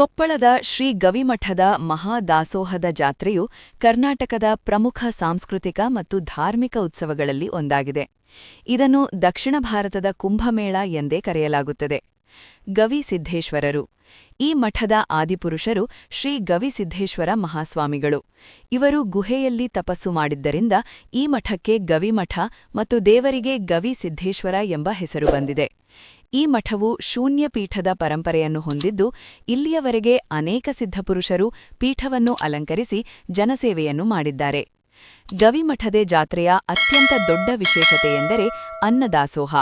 ಕೊಪ್ಪಳದ ಶ್ರೀ ಗವಿಮಠದ ಮಹಾದಾಸೋಹದ ಜಾತ್ರೆಯು ಕರ್ನಾಟಕದ ಪ್ರಮುಖ ಸಾಂಸ್ಕೃತಿಕ ಮತ್ತು ಧಾರ್ಮಿಕ ಉತ್ಸವಗಳಲ್ಲಿ ಒಂದಾಗಿದೆ. ಇದನ್ನು ದಕ್ಷಿಣ ಭಾರತದ ಕುಂಭಮೇಳ ಎಂದೇ ಕರೆಯಲಾಗುತ್ತದೆ. ಗವಿಸಿದ್ಧೇಶ್ವರರು ಈ ಮಠದ ಆದಿಪುರುಷರು ಶ್ರೀ ಗವಿಸಿದ್ಧೇಶ್ವರ ಮಹಾಸ್ವಾಮಿಗಳು. ಇವರು ಗುಹೆಯಲ್ಲಿ ತಪಸ್ಸು ಮಾಡಿದ್ದರಿಂದ ಈ ಮಠಕ್ಕೆ ಗವಿಮಠ ಮತ್ತು ದೇವರಿಗೆ ಗವಿಸಿದ್ಧೇಶ್ವರ ಎಂಬ ಹೆಸರು ಬಂದಿದೆ. ಈ ಮಠವು ಶೂನ್ಯ ಪೀಠದ ಪರಂಪರೆಯನ್ನು ಹೊಂದಿದ್ದು, ಇಲ್ಲಿಯವರೆಗೆ ಅನೇಕ ಸಿದ್ಧಪುರುಷರು ಪೀಠವನ್ನು ಅಲಂಕರಿಸಿ ಜನಸೇವೆಯನ್ನು ಮಾಡಿದ್ದಾರೆ. ಗವಿಮಠದೆ ಜಾತ್ರೆಯ ಅತ್ಯಂತ ದೊಡ್ಡ ವಿಶೇಷತೆಯೆಂದರೆ ಅನ್ನದಾಸೋಹ.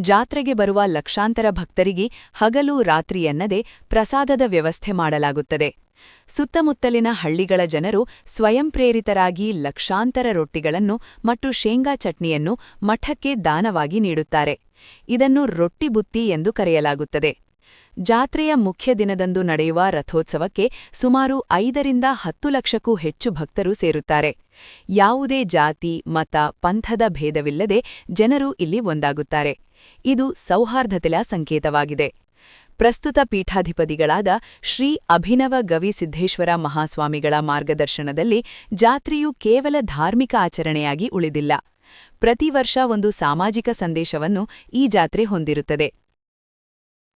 ಜಾತ್ರೆಗೆ ಬರುವ ಲಕ್ಷಾಂತರ ಭಕ್ತರಿಗೆ ಹಗಲು ರಾತ್ರಿ ಎನ್ನದೆ ಪ್ರಸಾದದ ವ್ಯವಸ್ಥೆ ಮಾಡಲಾಗುತ್ತದೆ. ಸುತ್ತಮುತ್ತಲಿನ ಹಳ್ಳಿಗಳ ಜನರು ಸ್ವಯಂಪ್ರೇರಿತರಾಗಿ ಲಕ್ಷಾಂತರ ರೊಟ್ಟಿಗಳನ್ನು ಮತ್ತು ಶೇಂಗಾ ಚಟ್ನಿಯನ್ನು ಮಠಕ್ಕೆ ದಾನವಾಗಿ ನೀಡುತ್ತಾರೆ. ಇದನ್ನು ರೊಟ್ಟಿ ಬುತ್ತಿ ಎಂದು ಕರೆಯಲಾಗುತ್ತದೆ. ಜಾತ್ರೆಯ ಮುಖ್ಯ ದಿನದಂದು ನಡೆಯುವ ರಥೋತ್ಸವಕ್ಕೆ ಸುಮಾರು ಐದರಿಂದ ಹತ್ತು ಲಕ್ಷಕ್ಕೂ ಹೆಚ್ಚು ಭಕ್ತರು ಸೇರುತ್ತಾರೆ. ಯಾವುದೇ ಜಾತಿ, ಮತ, ಪಂಥದ ಭೇದವಿಲ್ಲದೆ ಜನರು ಇಲ್ಲಿ ಒಂದಾಗುತ್ತಾರೆ. ಇದು ಸೌಹಾರ್ದತೆಯ ಸಂಕೇತವಾಗಿದೆ. ಪ್ರಸ್ತುತ ಪೀಠಾಧಿಪತಿಗಳಾದ ಶ್ರೀ ಅಭಿನವ ಗವಿ ಸಿದ್ದೇಶ್ವರ ಮಹಾಸ್ವಾಮಿಗಳ ಮಾರ್ಗದರ್ಶನದಲ್ಲಿ ಜಾತ್ರೆಯು ಕೇವಲ ಧಾರ್ಮಿಕ ಆಚರಣೆಯಾಗಿ ಉಳಿದಿಲ್ಲ. ಪ್ರತಿ ವರ್ಷ ಒಂದು ಸಾಮಾಜಿಕ ಸಂದೇಶವನ್ನು ಈ ಜಾತ್ರೆ ಹೊಂದಿರುತ್ತದೆ.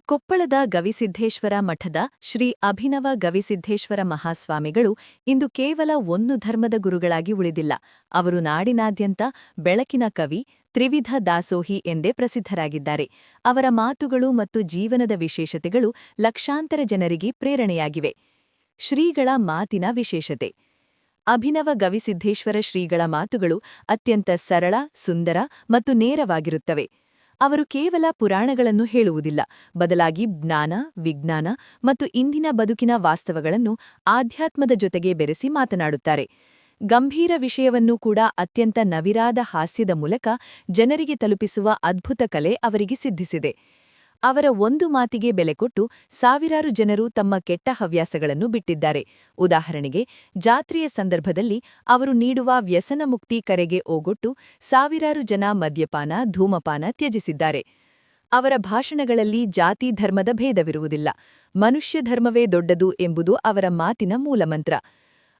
ಕೊಪ್ಪಳದ ಗವಿಸಿದ್ದೇಶ್ವರ ಮಠದ ಶ್ರೀ ಅಭಿನವ ಗವಿಸಿದ್ದೇಶ್ವರ ಮಹಾಸ್ವಾಮಿಗಳು ಇಂದು ಕೇವಲ ಒಂದು ಧರ್ಮದ ಗುರುಗಳಾಗಿ ಉಳಿದಿಲ್ಲ. ಅವರು ನಾಡಿನಾದ್ಯಂತ ಬೆಳಕಿನ ಕವಿ ತ್ರಿವಿಧ ದಾಸೋಹಿ ಎಂದೇ ಪ್ರಸಿದ್ಧರಾಗಿದ್ದಾರೆ. ಅವರ ಮಾತುಗಳು ಮತ್ತು ಜೀವನದ ವಿಶೇಷತೆಗಳು ಲಕ್ಷಾಂತರ ಜನರಿಗೆ ಪ್ರೇರಣೆಯಾಗಿವೆ. ಶ್ರೀಗಳ ಮಾತಿನ ವಿಶೇಷತೆ. ಅಭಿನವ ಗವಿಸಿದ್ದೇಶ್ವರ ಶ್ರೀಗಳ ಮಾತುಗಳು ಅತ್ಯಂತ ಸರಳ, ಸುಂದರ ಮತ್ತು ನೇರವಾಗಿರುತ್ತವೆ. ಅವರು ಕೇವಲ ಪುರಾಣಗಳನ್ನು ಹೇಳುವುದಿಲ್ಲ. ಬದಲಾಗಿ ಜ್ಞಾನ, ವಿಜ್ಞಾನ ಮತ್ತು ಇಂದಿನ ಬದುಕಿನ ವಾಸ್ತವಗಳನ್ನು ಆಧ್ಯಾತ್ಮದ ಜೊತೆಗೆ ಬೆರೆಸಿ ಮಾತನಾಡುತ್ತಾರೆ. ಗಂಭೀರ ವಿಷಯವನ್ನೂ ಕೂಡ ಅತ್ಯಂತ ನವಿರಾದ ಹಾಸ್ಯದ ಮೂಲಕ ಜನರಿಗೆ ತಲುಪಿಸುವ ಅದ್ಭುತ ಕಲೆ ಅವರಿಗೆ ಸಿದ್ಧಿಸಿದೆ. ಅವರ ಒಂದು ಮಾತಿಗೆ ಬೆಲೆ ಕೊಟ್ಟು ಸಾವಿರಾರು ಜನರು ತಮ್ಮ ಕೆಟ್ಟ ಹವ್ಯಾಸಗಳನ್ನು ಬಿಟ್ಟಿದ್ದಾರೆ. ಉದಾಹರಣೆಗೆ, ಜಾತ್ರೆಯ ಸಂದರ್ಭದಲ್ಲಿ ಅವರು ನೀಡುವ ವ್ಯಸನ ಮುಕ್ತಿ ಕರೆಗೆ ಓಗೊಟ್ಟು ಸಾವಿರಾರು ಜನ ಮದ್ಯಪಾನ, ಧೂಮಪಾನ ತ್ಯಜಿಸಿದ್ದಾರೆ. ಅವರ ಭಾಷಣಗಳಲ್ಲಿ ಜಾತಿ ಧರ್ಮದ ಭೇದವಿರುವುದಿಲ್ಲ. ಮನುಷ್ಯ ಧರ್ಮವೇ ದೊಡ್ಡದು ಎಂಬುದು ಅವರ ಮಾತಿನ ಮೂಲಮಂತ್ರ.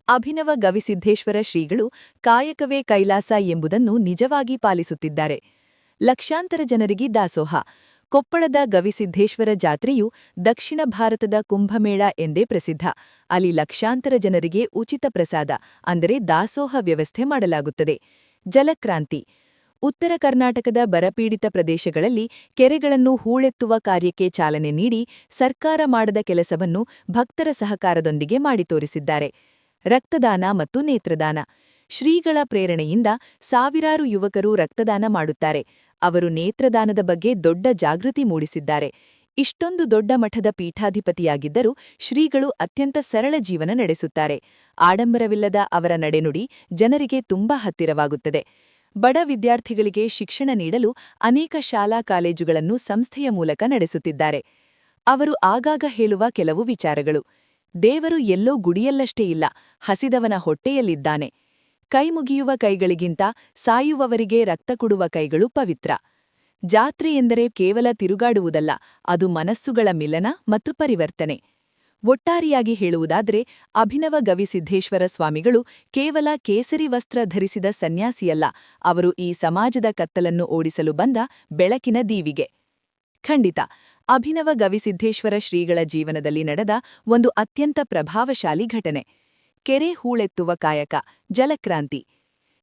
ಅಭಿನವ ಗವಿಸಿದ್ದೇಶ್ವರ ಶ್ರೀಗಳು ಕಾಯಕವೇ ಕೈಲಾಸ ಎಂಬುದನ್ನು ನಿಜವಾಗಿ ಪಾಲಿಸುತ್ತಿದ್ದಾರೆ. ಲಕ್ಷಾಂತರ ಜನರಿಗೆ ದಾಸೋಹ. ಕೊಪ್ಪಳದ ಗವಿಸಿದ್ದೇಶ್ವರ ಜಾತ್ರೆಯು ದಕ್ಷಿಣ ಭಾರತದ ಕುಂಭಮೇಳ ಎಂದೇ ಪ್ರಸಿದ್ಧ. ಅಲ್ಲಿ ಲಕ್ಷಾಂತರ ಜನರಿಗೆ ಉಚಿತ ಪ್ರಸಾದ, ಅಂದರೆ ದಾಸೋಹ ವ್ಯವಸ್ಥೆ ಮಾಡಲಾಗುತ್ತದೆ. ಜಲಕ್ರಾಂತಿ. ಉತ್ತರ ಕರ್ನಾಟಕದ ಬರಪೀಡಿತ ಪ್ರದೇಶಗಳಲ್ಲಿ ಕೆರೆಗಳನ್ನು ಹೂಳೆತ್ತುವ ಕಾರ್ಯಕ್ಕೆ ಚಾಲನೆ ನೀಡಿ ಸರ್ಕಾರ ಮಾಡದ ಕೆಲಸವನ್ನು ಭಕ್ತರ ಸಹಕಾರದೊಂದಿಗೆ ಮಾಡಿ ತೋರಿಸಿದ್ದಾರೆ. ರಕ್ತದಾನ ಮತ್ತು ನೇತ್ರದಾನ. ಶ್ರೀಗಳ ಪ್ರೇರಣೆಯಿಂದ ಸಾವಿರಾರು ಯುವಕರು ರಕ್ತದಾನ ಮಾಡುತ್ತಾರೆ. ಅವರು ನೇತ್ರದಾನದ ಬಗ್ಗೆ ದೊಡ್ಡ ಜಾಗೃತಿ ಮೂಡಿಸಿದ್ದಾರೆ. ಇಷ್ಟೊಂದು ದೊಡ್ಡ ಮಠದ ಪೀಠಾಧಿಪತಿಯಾಗಿದ್ದರೂ ಶ್ರೀಗಳು ಅತ್ಯಂತ ಸರಳ ಜೀವನ ನಡೆಸುತ್ತಾರೆ. ಆಡಂಬರವಿಲ್ಲದ ಅವರ ನಡೆನುಡಿ ಜನರಿಗೆ ತುಂಬಾ ಹತ್ತಿರವಾಗುತ್ತದೆ. ಬಡ ವಿದ್ಯಾರ್ಥಿಗಳಿಗೆ ಶಿಕ್ಷಣ ನೀಡಲು ಅನೇಕ ಶಾಲಾ ಕಾಲೇಜುಗಳನ್ನು ಸಂಸ್ಥೆಯ ಮೂಲಕ ನಡೆಸುತ್ತಿದ್ದಾರೆ. ಅವರು ಆಗಾಗ ಹೇಳುವ ಕೆಲವು ವಿಚಾರಗಳು. ದೇವರು ಎಲ್ಲೋ ಗುಡಿಯಲ್ಲಷ್ಟೇ ಇಲ್ಲ, ಹಸಿದವನ ಹೊಟ್ಟೆಯಲ್ಲಿದ್ದಾನೆ. ಕೈಮುಗಿಯುವ ಕೈಗಳಿಗಿಂತ ಸಾಯುವವರಿಗೆ ರಕ್ತ ಕೊಡುವ ಕೈಗಳು ಪವಿತ್ರ. ಜಾತ್ರೆ ಎಂದರೆ ಕೇವಲ ತಿರುಗಾಡುವುದಲ್ಲ, ಅದು ಮನಸ್ಸುಗಳ ಮಿಲನ ಮತ್ತು ಪರಿವರ್ತನೆ. ಒಟ್ಟಾರಿಯಾಗಿ ಹೇಳುವುದಾದರೆ, ಅಭಿನವ ಗವಿಸಿದ್ದೇಶ್ವರ ಸ್ವಾಮಿಗಳು ಕೇವಲ ಕೇಸರಿ ವಸ್ತ್ರ ಧರಿಸಿದ ಸನ್ಯಾಸಿಯಲ್ಲ, ಅವರು ಈ ಸಮಾಜದ ಕತ್ತಲನ್ನು ಓಡಿಸಲು ಬಂದ ಬೆಳಕಿನ ದೀವಿಗೆ. ಖಂಡಿತ ಅಭಿನವ ಗವಿಸಿದ್ದೇಶ್ವರ ಶ್ರೀಗಳ ಜೀವನದಲ್ಲಿ ನಡೆದ ಒಂದು ಅತ್ಯಂತ ಪ್ರಭಾವಶಾಲಿ ಘಟನೆ. ಕೆರೆ ಹೂಳೆತ್ತುವ ಕಾಯಕ, ಜಲಕ್ರಾಂತಿ.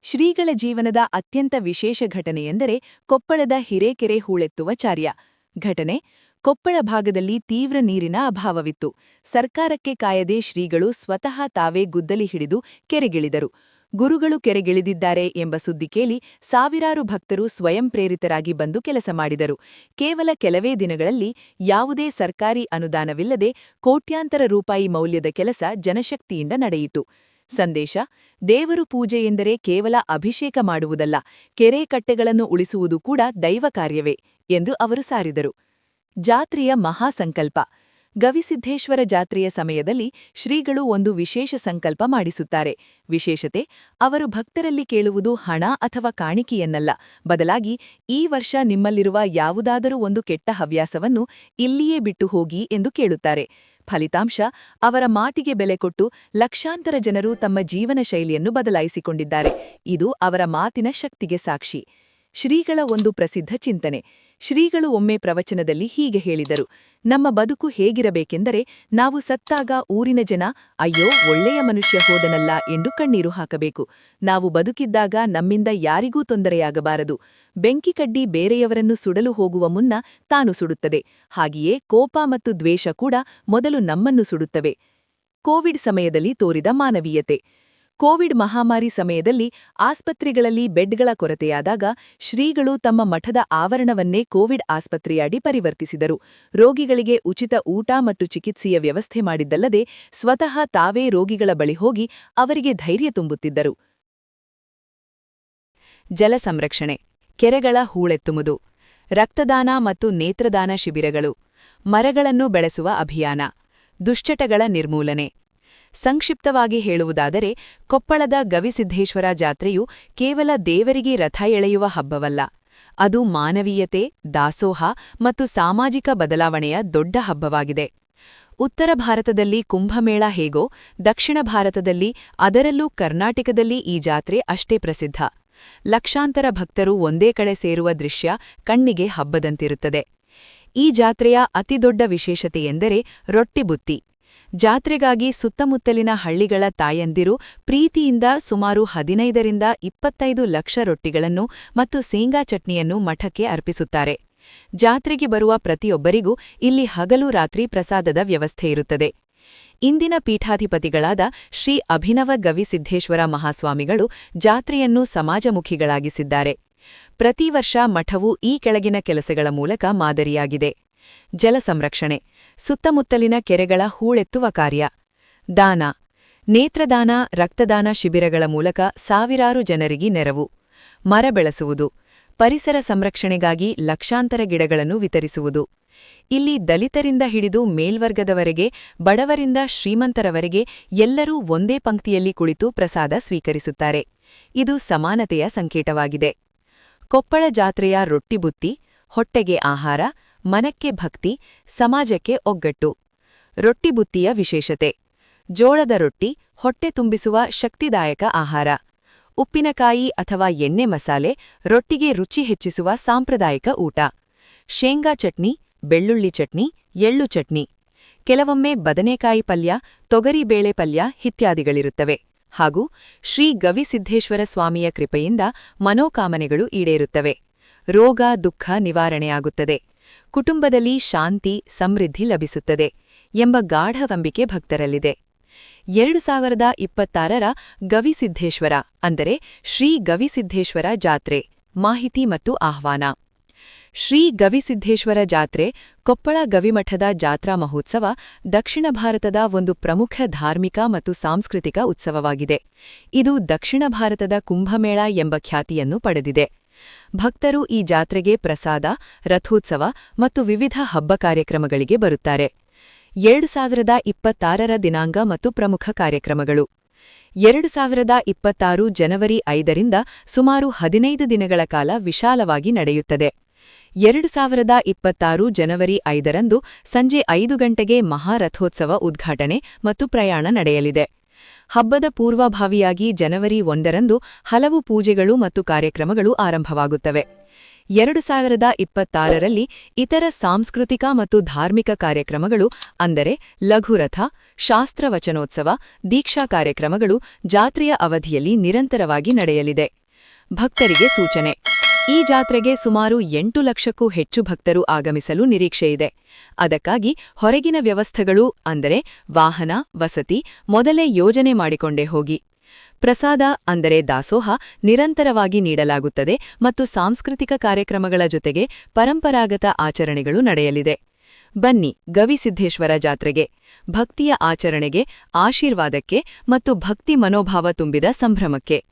ಶ್ರೀಗಳ ಜೀವನದ ಅತ್ಯಂತ ವಿಶೇಷ ಘಟನೆಯೆಂದರೆ ಕೊಪ್ಪಳದ ಹಿರೇಕೆರೆ ಹೂಳೆತ್ತುವ ಚಾರ್ಯ. ಘಟನೆ, ಕೊಪ್ಪಳ ಭಾಗದಲ್ಲಿ ತೀವ್ರ ನೀರಿನ ಅಭಾವವಿತ್ತು. ಸರ್ಕಾರಕ್ಕೆ ಕಾಯದೆ ಶ್ರೀಗಳು ಸ್ವತಃ ತಾವೇ ಗುದ್ದಲಿ ಹಿಡಿದು ಕೆರೆಗಿಳಿದರು. ಗುರುಗಳು ಕೆರೆಗಿಳಿದಿದ್ದಾರೆ ಎಂಬ ಸುದ್ದಿ ಕೇಳಿ ಸಾವಿರಾರು ಭಕ್ತರು ಸ್ವಯಂ ಪ್ರೇರಿತರಾಗಿ ಬಂದು ಕೆಲಸ ಮಾಡಿದರು. ಕೇವಲ ಕೆಲವೇ ದಿನಗಳಲ್ಲಿ ಯಾವುದೇ ಸರ್ಕಾರಿ ಅನುದಾನವಿಲ್ಲದೆ ಕೋಟ್ಯಾಂತರ ರೂಪಾಯಿ ಮೌಲ್ಯದ ಕೆಲಸ ಜನಶಕ್ತಿಯಿಂದ ನಡೆಯಿತು. ಸಂದೇಶ, ದೇವರು ಪೂಜೆ ಎಂದರೆ ಕೇವಲ ಅಭಿಷೇಕ ಮಾಡುವುದಲ್ಲ, ಕೆರೆ ಕಟ್ಟೆಗಳನ್ನು ಉಳಿಸುವುದು ಕೂಡ ದೈವ ಕಾರ್ಯವೇ ಎಂದು ಅವರು ಸಾರಿದರು. ಜಾತ್ರೆಯ ಮಹಾಸಂಕಲ್ಪ. ಗವಿಸಿದ್ದೇಶ್ವರ ಜಾತ್ರೆಯ ಸಮಯದಲ್ಲಿ ಶ್ರೀಗಳು ಒಂದು ವಿಶೇಷ ಸಂಕಲ್ಪ ಮಾಡಿಸುತ್ತಾರೆ. ವಿಶೇಷತೆ, ಅವರು ಭಕ್ತರಲ್ಲಿ ಕೇಳುವುದು ಹಣ ಅಥವಾ ಕಾಣಿಕೆಯನ್ನಲ್ಲ. ಬದಲಾಗಿ, ಈ ವರ್ಷ ನಿಮ್ಮಲ್ಲಿರುವ ಯಾವುದಾದರೂ ಒಂದು ಕೆಟ್ಟ ಹವ್ಯಾಸವನ್ನು ಇಲ್ಲಿಯೇ ಬಿಟ್ಟು ಹೋಗಿ ಎಂದು ಕೇಳುತ್ತಾರೆ. ಫಲಿತಾಂಶ, ಅವರ ಮಾತಿಗೆ ಬೆಲೆ ಕೊಟ್ಟು ಲಕ್ಷಾಂತರ ಜನರು ತಮ್ಮ ಜೀವನ ಶೈಲಿಯನ್ನು ಬದಲಾಯಿಸಿಕೊಂಡಿದ್ದಾರೆ. ಇದು ಅವರ ಮಾತಿನ ಶಕ್ತಿಗೆ ಸಾಕ್ಷಿ. ಶ್ರೀಗಳ ಒಂದು ಪ್ರಸಿದ್ಧ ಚಿಂತನೆ. ಶ್ರೀಗಳು ಒಮ್ಮೆ ಪ್ರವಚನದಲ್ಲಿ ಹೀಗೆ ಹೇಳಿದರು, ನಮ್ಮ ಬದುಕು ಹೇಗಿರಬೇಕೆಂದರೆ ನಾವು ಸತ್ತಾಗ ಊರಿನ ಜನ, ಅಯ್ಯೋ, ಒಳ್ಳೆಯ ಮನುಷ್ಯ ಹೋದನಲ್ಲ ಎಂದು ಕಣ್ಣೀರು ಹಾಕಬೇಕು. ನಾವು ಬದುಕಿದ್ದಾಗ ನಮ್ಮಿಂದ ಯಾರಿಗೂ ತೊಂದರೆಯಾಗಬಾರದು. ಬೆಂಕಿ ಕಡ್ಡಿ ಬೇರೆಯವರನ್ನು ಸುಡಲು ಹೋಗುವ ಮುನ್ನ ತಾನು ಸುಡುತ್ತದೆ. ಹಾಗೆಯೇ ಕೋಪ ಮತ್ತು ದ್ವೇಷ ಕೂಡ ಮೊದಲು ನಮ್ಮನ್ನು ಸುಡುತ್ತವೆ. ಕೋವಿಡ್ ಸಮಯದಲ್ಲಿ ತೋರಿದ ಮಾನವೀಯತೆ. ಕೋವಿಡ್ ಮಹಾಮಾರಿ ಸಮಯದಲ್ಲಿ ಆಸ್ಪತ್ರೆಗಳಲ್ಲಿ ಬೆಡ್ಗಳ ಕೊರತೆಯಾದಾಗ ಶ್ರೀಗಳು ತಮ್ಮ ಮಠದ ಆವರಣವನ್ನೇ ಕೋವಿಡ್ ಆಸ್ಪತ್ರೆಯಾಡಿ ಪರಿವರ್ತಿಸಿದರು. ರೋಗಿಗಳಿಗೆ ಉಚಿತ ಊಟ ಮತ್ತು ಚಿಕಿತ್ಸೆಯ ವ್ಯವಸ್ಥೆ ಮಾಡಿದ್ದಲ್ಲದೆ ಸ್ವತಃ ತಾವೇ ರೋಗಿಗಳ ಬಳಿ ಹೋಗಿ ಅವರಿಗೆ ಧೈರ್ಯ ತುಂಬುತ್ತಿದ್ದರು. ಜಲ ಸಂರಕ್ಷಣೆ, ಕೆರೆಗಳ ಹೂಳೆತ್ತುವುದು, ರಕ್ತದಾನ ಮತ್ತು ನೇತ್ರದಾನ ಶಿಬಿರಗಳು, ಮರಗಳನ್ನು ಬೆಳೆಸುವ ಅಭಿಯಾನ, ದುಶ್ಚಟಗಳ ನಿರ್ಮೂಲನೆ ಸಂಕ್ಷಿಪ್ತವಾಗಿ ಹೇಳುವುದಾದರೆ, ಕೊಪ್ಪಳದ ಗವಿಸಿದ್ದೇಶ್ವರ ಜಾತ್ರೆಯು ಕೇವಲ ದೇವರಿಗೆ ರಥ ಎಳೆಯುವ ಹಬ್ಬವಲ್ಲ. ಅದು ಮಾನವೀಯತೆ, ದಾಸೋಹ ಮತ್ತು ಸಾಮಾಜಿಕ ಬದಲಾವಣೆಯ ದೊಡ್ಡ ಹಬ್ಬವಾಗಿದೆ. ಉತ್ತರ ಭಾರತದಲ್ಲಿ ಕುಂಭಮೇಳ ಹೇಗೋ, ದಕ್ಷಿಣ ಭಾರತದಲ್ಲಿ ಅದರಲ್ಲೂ ಕರ್ನಾಟಕದಲ್ಲಿ ಈ ಜಾತ್ರೆ ಅಷ್ಟೇ ಪ್ರಸಿದ್ಧ. ಲಕ್ಷಾಂತರ ಭಕ್ತರು ಒಂದೇ ಕಡೆ ಸೇರುವ ದೃಶ್ಯ ಕಣ್ಣಿಗೆ ಹಬ್ಬದಂತಿರುತ್ತದೆ. ಈ ಜಾತ್ರೆಯ ಅತಿದೊಡ್ಡ ವಿಶೇಷತೆಯೆಂದರೆ ರೊಟ್ಟಿಬುತ್ತಿ ಜಾತ್ರೆಗಾಗಿ ಸುತ್ತಮುತ್ತಲಿನ ಹಳ್ಳಿಗಳ ತಾಯಂದಿರು ಪ್ರೀತಿಯಿಂದ ಸುಮಾರು ಹದಿನೈದರಿಂದ ಇಪ್ಪತ್ತೈದು ಲಕ್ಷ ರೊಟ್ಟಿಗಳನ್ನು ಮತ್ತು ಸೇಂಗಾ ಚಟ್ನಿಯನ್ನು ಮಠಕ್ಕೆ ಅರ್ಪಿಸುತ್ತಾರೆ. ಜಾತ್ರೆಗೆ ಬರುವ ಪ್ರತಿಯೊಬ್ಬರಿಗೂ ಇಲ್ಲಿ ಹಗಲು ರಾತ್ರಿ ಪ್ರಸಾದದ ವ್ಯವಸ್ಥೆಯಿರುತ್ತದೆ ಇಂದಿನ ಪೀಠಾಧಿಪತಿಗಳಾದ ಶ್ರೀ ಅಭಿನವ ಗವಿಸಿದ್ದೇಶ್ವರ ಮಹಾಸ್ವಾಮಿಗಳು ಜಾತ್ರೆಯನ್ನು ಸಮಾಜಮುಖಿಗಳಾಗಿಸಿದ್ದಾರೆ. ಪ್ರತಿ ವರ್ಷ ಮಠವು ಈ ಕೆಳಗಿನ ಕೆಲಸಗಳ ಮೂಲಕ ಮಾದರಿಯಾಗಿದೆ. ಜಲ ಸಂರಕ್ಷಣೆ. ಸುತ್ತಮುತ್ತಲಿನ ಕೆರೆಗಳ ಹೂಳೆತ್ತುವ ಕಾರ್ಯ. ದಾನ. ನೇತ್ರದಾನ, ರಕ್ತದಾನ ಶಿಬಿರಗಳ ಮೂಲಕ ಸಾವಿರಾರು ಜನರಿಗೆ ನೆರವು. ಮರ ಬೆಳೆಸುವುದು. ಪರಿಸರ ಸಂರಕ್ಷಣೆಗಾಗಿ ಲಕ್ಷಾಂತರ ಗಿಡಗಳನ್ನು ವಿತರಿಸುವುದು. ಇಲ್ಲಿ ದಲಿತರಿಂದ ಹಿಡಿದು ಮೇಲ್ವರ್ಗದವರೆಗೆ, ಬಡವರಿಂದ ಶ್ರೀಮಂತರವರೆಗೆ ಎಲ್ಲರೂ ಒಂದೇ ಪಂಕ್ತಿಯಲ್ಲಿ ಕುಳಿತು ಪ್ರಸಾದ ಸ್ವೀಕರಿಸುತ್ತಾರೆ. ಇದು ಸಮಾನತೆಯ ಸಂಕೇತವಾಗಿದೆ. ಕೊಪ್ಪಳ ಜಾತ್ರೆಯ ರೊಟ್ಟಿಬುತ್ತಿ, ಹೊಟ್ಟೆಗೆ ಆಹಾರ ಮನಕ್ಕೆ ಭಕ್ತಿ, ಸಮಾಜಕ್ಕೆ ಒಗ್ಗಟ್ಟು. ರೊಟ್ಟಿಬುತ್ತಿಯ ವಿಶೇಷತೆ. ಜೋಳದ ರೊಟ್ಟಿ, ಹೊಟ್ಟೆ ತುಂಬಿಸುವ ಶಕ್ತಿದಾಯಕ ಆಹಾರ. ಉಪ್ಪಿನಕಾಯಿ ಅಥವಾ ಎಣ್ಣೆ ಮಸಾಲೆ, ರೊಟ್ಟಿಗೆ ರುಚಿ ಹೆಚ್ಚಿಸುವ ಸಾಂಪ್ರದಾಯಿಕ ಊಟ. ಶೇಂಗಾ ಚಟ್ನಿ, ಬೆಳ್ಳುಳ್ಳಿ ಚಟ್ನಿ, ಎಳ್ಳು ಚಟ್ನಿ. ಕೆಲವೊಮ್ಮೆ ಬದನೆಕಾಯಿ ಪಲ್ಯ ತೊಗರಿಬೇಳೆ ಪಲ್ಯ ಇತ್ಯಾದಿಗಳಿರುತ್ತವೆ. ಹಾಗೂ ಶ್ರೀ ಗವಿಸಿದ್ದೇಶ್ವರ ಸ್ವಾಮಿಯ ಕೃಪೆಯಿಂದ ಮನೋಕಾಮನೆಗಳು ಈಡೇರುತ್ತವೆ. ರೋಗ, ದುಃಖ ನಿವಾರಣೆಯಾಗುತ್ತದೆ. ಕುಟುಂಬದಲ್ಲಿ ಶಾಂತಿ, ಸಮೃದ್ಧಿ ಲಭಿಸುತ್ತದೆ ಎಂಬ ಗಾಢವಂಬಿಕೆ ಭಕ್ತರಲ್ಲಿದೆ. ಎರಡು ಸಾವಿರದ ಇಪ್ಪತ್ತಾರರ ಗವಿಸಿದ್ಧೇಶ್ವರ ಅಂದರೆ ಶ್ರೀ ಗವಿಸಿದ್ಧೇಶ್ವರ ಜಾತ್ರೆ, ಮಾಹಿತಿ ಮತ್ತು ಆಹ್ವಾನ. ಶ್ರೀ ಗವಿಸಿದ್ಧೇಶ್ವರ ಜಾತ್ರೆ, ಕೊಪ್ಪಳ ಗವಿಮಠದ ಜಾತ್ರಾ ಮಹೋತ್ಸವ ದಕ್ಷಿಣ ಭಾರತದ ಒಂದು ಪ್ರಮುಖ ಧಾರ್ಮಿಕ ಮತ್ತು ಸಾಂಸ್ಕೃತಿಕ ಉತ್ಸವವಾಗಿದೆ. ಇದು ದಕ್ಷಿಣ ಭಾರತದ ಕುಂಭಮೇಳ ಎಂಬ ಖ್ಯಾತಿಯನ್ನು ಪಡೆದಿದೆ. ಭಕ್ತರು ಈ ಜಾತ್ರೆಗೆ ಪ್ರಸಾದ, ರಥೋತ್ಸವ ಮತ್ತು ವಿವಿಧ ಹಬ್ಬ ಕಾರ್ಯಕ್ರಮಗಳಿಗೆ ಬರುತ್ತಾರೆ. ಎರಡು ಸಾವಿರದ ಇಪ್ಪತ್ತಾರರ ದಿನಾಂಕ ಮತ್ತು ಪ್ರಮುಖ ಕಾರ್ಯಕ್ರಮಗಳು. ಎರಡು ಸಾವಿರದ ಇಪ್ಪತ್ತಾರು ಜನವರಿ ಐದರಿಂದ ಸುಮಾರು ಹದಿನೈದು ದಿನಗಳ ಕಾಲ ವಿಶಾಲವಾಗಿ ನಡೆಯುತ್ತದೆ. ಎರಡು ಸಾವಿರದ ಇಪ್ಪತ್ತಾರು ಜನವರಿ ಐದರಂದು ಸಂಜೆ ಐದು ಗಂಟೆಗೆ ಮಹಾರಥೋತ್ಸವ ಉದ್ಘಾಟನೆ ಮತ್ತು ಪ್ರಯಾಣ ನಡೆಯಲಿದೆ. ಹಬ್ಬದ ಪೂರ್ವಭಾವಿಯಾಗಿ ಜನವರಿ ಒಂದರಂದು ಹಲವು ಪೂಜೆಗಳು ಮತ್ತು ಕಾರ್ಯಕ್ರಮಗಳು ಆರಂಭವಾಗುತ್ತವೆ. ಎರಡು ಸಾವಿರದ ಇಪ್ಪತ್ತಾರರಲ್ಲಿ ಇತರ ಸಾಂಸ್ಕೃತಿಕ ಮತ್ತು ಧಾರ್ಮಿಕ ಕಾರ್ಯಕ್ರಮಗಳು, ಅಂದರೆ ಲಘುರಥ, ಶಾಸ್ತ್ರವಚನೋತ್ಸವ, ದೀಕ್ಷಾ ಕಾರ್ಯಕ್ರಮಗಳು ಜಾತ್ರೆಯ ಅವಧಿಯಲ್ಲಿ ನಿರಂತರವಾಗಿ ನಡೆಯಲಿದೆ. ಭಕ್ತರಿಗೆ ಸೂಚನೆ. ಈ ಜಾತ್ರೆಗೆ ಸುಮಾರು ಎಂಟು ಲಕ್ಷಕ್ಕೂ ಹೆಚ್ಚು ಭಕ್ತರು ಆಗಮಿಸಲು ನಿರೀಕ್ಷೆಯಿದೆ ಅದಕ್ಕಾಗಿ ಹೊರಗಿನ ವ್ಯವಸ್ಥೆಗಳು, ಅಂದರೆ ವಾಹನ, ವಸತಿ, ಮೊದಲೇ ಯೋಜನೆ ಮಾಡಿಕೊಂಡೇ ಹೋಗಿ. ಪ್ರಸಾದ, ಅಂದರೆ ದಾಸೋಹ, ನಿರಂತರವಾಗಿ ನೀಡಲಾಗುತ್ತದೆ ಮತ್ತು ಸಾಂಸ್ಕೃತಿಕ ಕಾರ್ಯಕ್ರಮಗಳ ಜೊತೆಗೆ ಪರಂಪರಾಗತ ಆಚರಣೆಗಳು ನಡೆಯಲಿದೆ. ಬನ್ನಿ ಗವಿಸಿದ್ದೇಶ್ವರ ಜಾತ್ರೆಗೆ. ಭಕ್ತಿಯ ಆಚರಣೆಗೆ, ಆಶೀರ್ವಾದಕ್ಕೆ ಮತ್ತು ಭಕ್ತಿ ಮನೋಭಾವ ತುಂಬಿದ ಸಂಭ್ರಮಕ್ಕೆ.